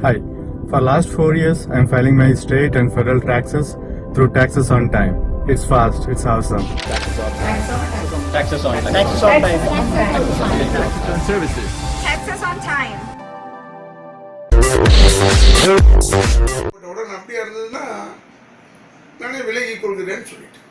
Hi. For last four years, I'm filing my state and federal taxes through Taxes on Time. It's fast. It's awesome. Taxes on time. Taxes on time. Services. Taxes on time. உடன் அப்படியா இருந்ததுன்னா நானே விலகிக் கொள்கிறேன்னு சொல்லிட்டேன்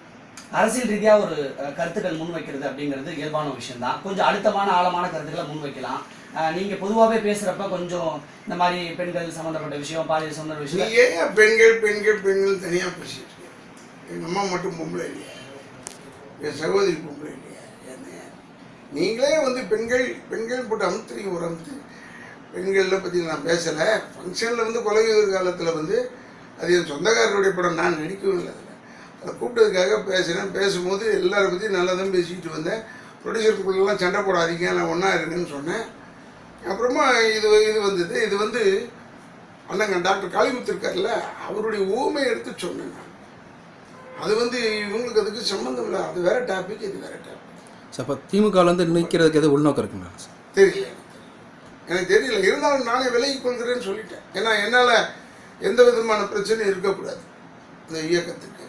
அரசியல் ரீதியா ஒரு கருத்துக்கள் முன்வைக்கிறது அப்படிங்கிறது இயல்பான விஷயம் தான் கொஞ்சம் அழுத்தமான ஆழமான கருத்துக்களை முன்வைக்கலாம் அஹ், நீங்க பொதுவாகவே பேசுறப்ப கொஞ்சம் இந்த மாதிரி பெண்கள் சம்பந்தப்பட்ட விஷயம் பாலியல் சம்பந்த நீ விஷயம். ஏன் பெண்கள் பெண்கள் பெண்கள் தனியாக பேசிட்டு எங்கள் அம்மா மட்டும் பொம்பளை இல்லையா? என் சகோதரி பொம்பளை இல்லையா? என்ன? நீங்களே வந்து பெண்கள் பெண்கள் போட்டு அமுத்துறீங்க ஒரு அமுத்து. பெண்களில் பற்றி நான் பேசலை. ஃபங்க்ஷனில் வந்து கொலை காலத்தில் வந்து அது என் சொந்தக்காரருடைய படம் நான் நடிக்கவும் இல்லை. அதில் அதை கூப்பிட்டதுக்காக பேசினேன் பேசும்போது எல்லாரை பற்றி நல்லா தான் பேசிக்கிட்டு வந்தேன். ப்ரொடியூசருக்குள்ளெல்லாம் சண்டை போடாதீங்க நான் ஒன்றா இருக்குன்னு சொன்னேன். அப்புறமா இது இது வந்தது. இது வந்து அண்ணங்க டாக்டர் காளிமுத்து இருக்கார்ல அவருடைய ஊமை எடுத்து சொன்னேன் அது வந்து இவங்களுக்கு அதுக்கு சம்மந்தம் இல்லை. அது வேற டாபிக் இது வேற டாபிக் சார் அப்போ திமுகவில் வந்து நிற்கிறதுக்கு எது உள்நோக்கம் இருக்குங்களா? சார் தெரியல. எனக்கு. தெரியல. இருந்தாலும் நானே விலகிக் கொள்கிறேன்னு சொல்லிட்டேன். ஏன்னா என்னால் எந்த விதமான பிரச்சனையும் இருக்கக்கூடாது. இந்த இயக்கத்துக்கு.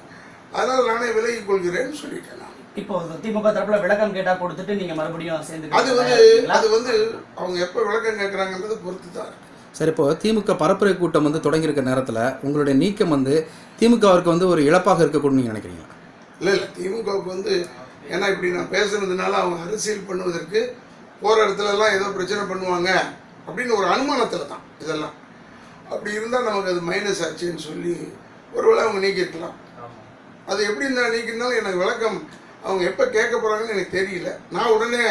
அதனால் நானே விலகிக் கொள்கிறேன்னு சொல்லிட்டேன் நான். இப்போ திமுக தரப்புல விளக்கம் கேட்டா கொடுத்துட்டு நீங்க மறுபடியும் சேர்ந்து அது வந்து அது வந்து அவங்க எப்போ விளக்கம் கேட்குறாங்கன்றதை பொறுத்து தான் சார் இப்போ திமுக பரப்புரை கூட்டம் வந்து தொடங்கியிருக்க நேரத்தில் உங்களுடைய நீக்கம் வந்து திமுகவிற்கு வந்து ஒரு இழப்பாக இருக்கக்கூடும் நீங்கள் நினைக்கிறீங்களா? இல்லை இல்லை. திமுகவுக்கு வந்து ஏன்னா இப்படி நான் பேசுனதுனால அவங்க அரசியல் பண்ணுவதற்கு போகிற இடத்துலலாம் ஏதோ பிரச்சனை பண்ணுவாங்க அப்படின்னு ஒரு அனுமானத்தில் தான் இதெல்லாம். அப்படி இருந்தால் நமக்கு அது மைனஸ் ஆச்சுன்னு சொல்லி ஒருவேளை அவங்க நீக்கிருக்கலாம். அது எப்படி இருந்தால் நீக்கிருந்தாலும் எனக்கு விளக்கம் அவங்க எப்போ கேட்க போகிறாங்கன்னு எனக்கு தெரியல. நான் உடனே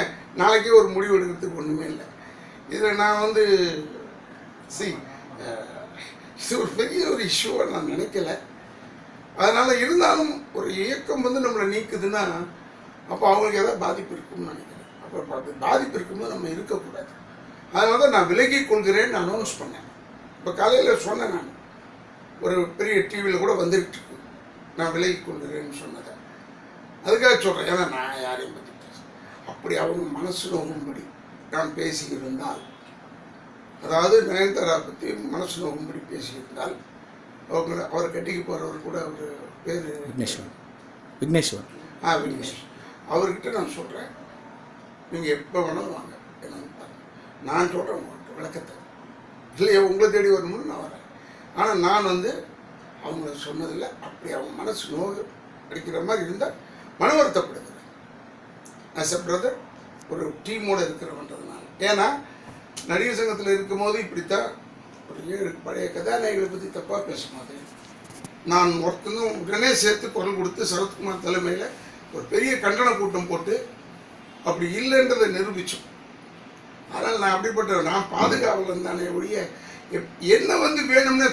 நாளைக்கே ஒரு முடிவு எடுக்கிறதுக்கு ஒன்றுமே இல்லை. இதில் நான் வந்து சி இது ஒரு பெரிய ஒரு இஷ்யூவை நான் நினைக்கல. அதனால் இருந்தாலும் ஒரு இயக்கம் வந்து நம்மளை நீக்குதுன்னா அப்போ அவங்களுக்கு ஏதாவது பாதிப்பு இருக்கும்னு நினைக்கிறேன். அப்போ பார்த்து பாதிப்பு இருக்கும்போது நம்ம இருக்கக்கூடாது. அதனால தான் நான் விலகி கொள்கிறேன்னு அனௌன்ஸ் பண்ணேன். இப்போ காலையில் சொன்னேன் நான். ஒரு பெரிய டிவியில் கூட வந்துட்டு இருக்கு. நான் விலகி கொள்கிறேன்னு சொன்னதை. அதுக்காக சொல்கிறேன் ஏன்னா நான் யாரையும் பற்றி அப்படி அவங்க மனசு நோகும்படி நான் பேசியிருந்தால் அதாவது நயன்தாரா பற்றி மனசு நோகும்படி பேசியிருந்தால் அவங்க அவரை கட்டிக்கு போகிறவர் கூட அவர் பேர் விக்னேஸ்வரன். விக்னேஸ்வரன். ஆ விக்னேஷ் அவர்கிட்ட நான் சொல்கிறேன் நீங்கள் எப்போ வேணாலும் வாங்க. என்னன்னு நான் சொல்கிறேன் உங்களுக்கு விளக்கத்தை. இல்லையா உங்களை தேடி வரணும்னு நான் வரேன். ஆனால் நான் வந்து அவங்கள சொன்னதில்லை. அப்படி அவங்க மனசு நோய் அடிக்கிற மாதிரி இருந்தால் மன வருத்தப்படுகிறேன் ஆஸ் எ பிரதர் ஒரு டீமோடு இருக்கிறவன்றதுனால. ஏன்னா நடிகர் சங்கத்தில் இருக்கும்போது இப்படித்தான் ஒரு ஏழு பழைய கதாநாயகிகளை பற்றி தப்பாக பேசும்போது நான் ஒருத்தனும் உடனே சேர்த்து குரல் கொடுத்து சரத்குமார் தலைமையில் ஒரு பெரிய கண்டன கூட்டம் போட்டு அப்படி இல்லைன்றதை நிரூபித்தோம் ஆனால் நான் அப்படிப்பட்ட நான் பாதுகாவலன் தானே ஒழிய எப்- என்ன வந்து வேணும்னு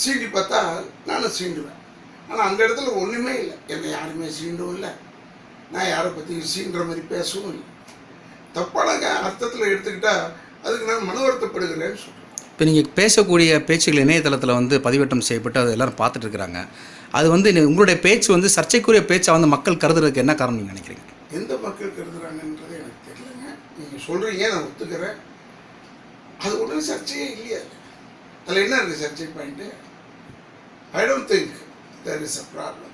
சீண்டி பார்த்தா நானும் சீண்டுவேன். ஆனால் அந்த இடத்துல ஒன்றுமே இல்லை. என்னை யாருமே சீண்டவும் இல்லை. நான் யாரை பற்றி சீண்டுற மாதிரி பேசவும் இல்லை. தப்பான அர்த்தத்தில் எடுத்துக்கிட்டா அதுக்கு நான் மன வருத்தப்படுகிறேன்னு சொல்கிறேன் இப்போ நீங்கள் பேசக்கூடிய பேச்சுகள் இணையதளத்தில் வந்து பதிவேற்றம் செய்யப்பட்டு அது எல்லாரும் பார்த்துட்டு இருக்கிறாங்க. அது வந்து உங்களுடைய பேச்சு வந்து சர்ச்சைக்குரிய பேச்சை வந்து மக்கள் கருதுறதுக்கு என்ன காரணம் நீங்கள் நினைக்கிறீங்க? எந்த மக்கள் கருதுறாங்கன்றது எனக்கு தெரியலங்க. நீங்கள் சொல்கிறீங்க நான் ஒத்துக்கிறேன். அது ஒன்றும் சர்ச்சையே இல்லையா. அதில் என்ன இருக்குது சர்ச்சை point? I don't think there is a problem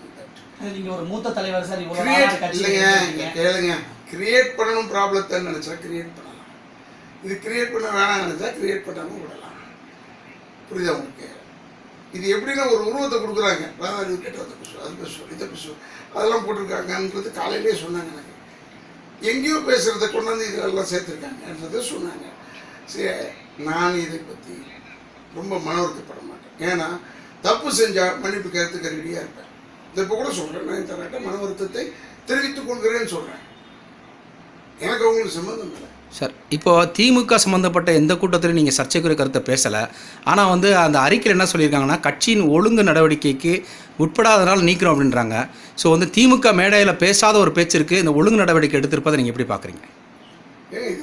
நீங்க ஒரு மூத்த தலைவர் சார் இல்லைங்க கேளுங்க. கிரியேட் பண்ணணும் ப்ராப்ளத்தை நினச்சா கிரியேட் பண்ணலாம். இது கிரியேட் பண்ண வேணாம் நினச்சா கிரியேட் பண்ணாமல் விடலாம். புரியுதா உங்களுக்கு? இது எப்படின்னா ஒரு உருவத்தை கொடுக்குறாங்க. இது கிட்ட அதை பேசுவோம் அது பேசுவோம் இதை பேசுவோம் அதெல்லாம் போட்டிருக்காங்கன்றது காலையிலே சொன்னாங்க எனக்கு. எங்கேயோ பேசுகிறத கொண்டாந்து இதெல்லாம் சேர்த்துருக்காங்கன்றதை சொன்னாங்க. சரி நான் இதை பற்றி ரொம்ப மன வருத்தப்பட மாட்டேன். ஏன்னா தப்பு செஞ்சால் மன்னிப்பு கேட்கறதுக்கு ரெடியாக இருப்பேன். இப்போ கூட சொல்கிறேன் நான் தரட்ட மன வருத்தத்தை தெரிவித்துக் கொள்கிறேன்னு சொல்கிறேன் எனக்கு அவங்களுக்கு சம்மந்தம் இல்லை. சார் இப்போ திமுக சம்மந்தப்பட்ட எந்த கூட்டத்திலையும் நீங்கள் சர்ச்சைக்குரிய கருத்தை பேசலை. ஆனால் வந்து அந்த அறிக்கையில் என்ன சொல்லியிருக்காங்கன்னா கட்சியின் ஒழுங்கு நடவடிக்கைக்கு உட்படாதனால் நீக்கிறோம் அப்படின்றாங்க. ஸோ வந்து திமுக மேடையில் பேசாத ஒரு பேச்சு இருக்குது இந்த ஒழுங்கு நடவடிக்கை எடுத்திருப்பதை நீங்கள் எப்படி பார்க்குறீங்க ஏன் இது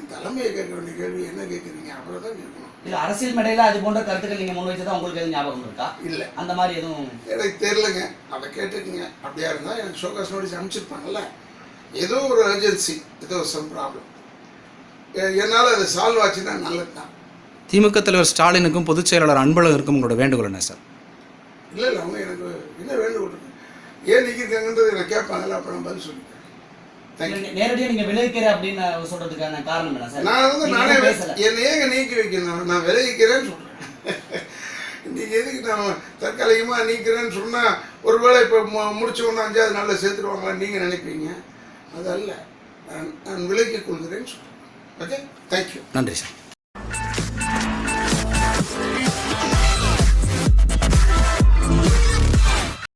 கேள்வி என்ன கேட்குறீங்க அவரை தான் கேட்கணும். இல்ல அரசியல் மேடையில அது போன்ற கருத்துக்கள் நீங்க முன்வைச்சதா உங்களுக்கு எதுவும் ஞாபகம் இருக்கா? இல்லை. அந்த மாதிரி எதுவும் எனக்கு தெரிலங்க அதை கேட்டுக்குங்க. அப்படியா இருந்தால் எனக்கு ஷோகாஸ் நோட்டீஸ் அனுப்பிச்சிருப்பாங்கல்ல? ஏதோ ஒரு அர்ஜென்சி ஏதோ சம் ப்ராப்ளம் என்னால் அது சால்வ் ஆச்சுன்னா நல்லது தான் திமுக தலைவர் ஸ்டாலினுக்கும் பொதுச் செயலாளர் அன்பழகருக்கும் உங்களோட வேண்டுகோள் என்ன சார்? இல்லை இல்லை அவங்க எனக்கு என்ன வேண்டுகோள் ஏன் நிற்கிறாங்கன்றது எனக்கு கேட்பாங்கல்ல அப்போ நான் பதில் சொல்லிக்கிறேன். நேரடியாக நீங்க விளைவிக்கிற அப்படின்னு சொல்றதுக்கான காரணம் என்ன சார்? நான் வந்து நானே என்னை ஏங்க நீக்கி வைக்கணும்? நான் விளைவிக்கிறேன்னு சொல்கிறேன் நீங்கள் எதுக்கு நான் தற்காலிகமாக நீக்கிறேன்னு சொன்னால் ஒருவேளை இப்போ மு- முடிச்ச உடனே அஞ்சாவது நாளில் சேர்த்துருவாங்களான்னு நீங்கள் நினைப்பீங்க அது அல்ல. நான் நான் விலக்கிக் கொள்கிறேன்னு சொல்கிறேன் ஓகே தேங்க்யூ நன்றி சார்.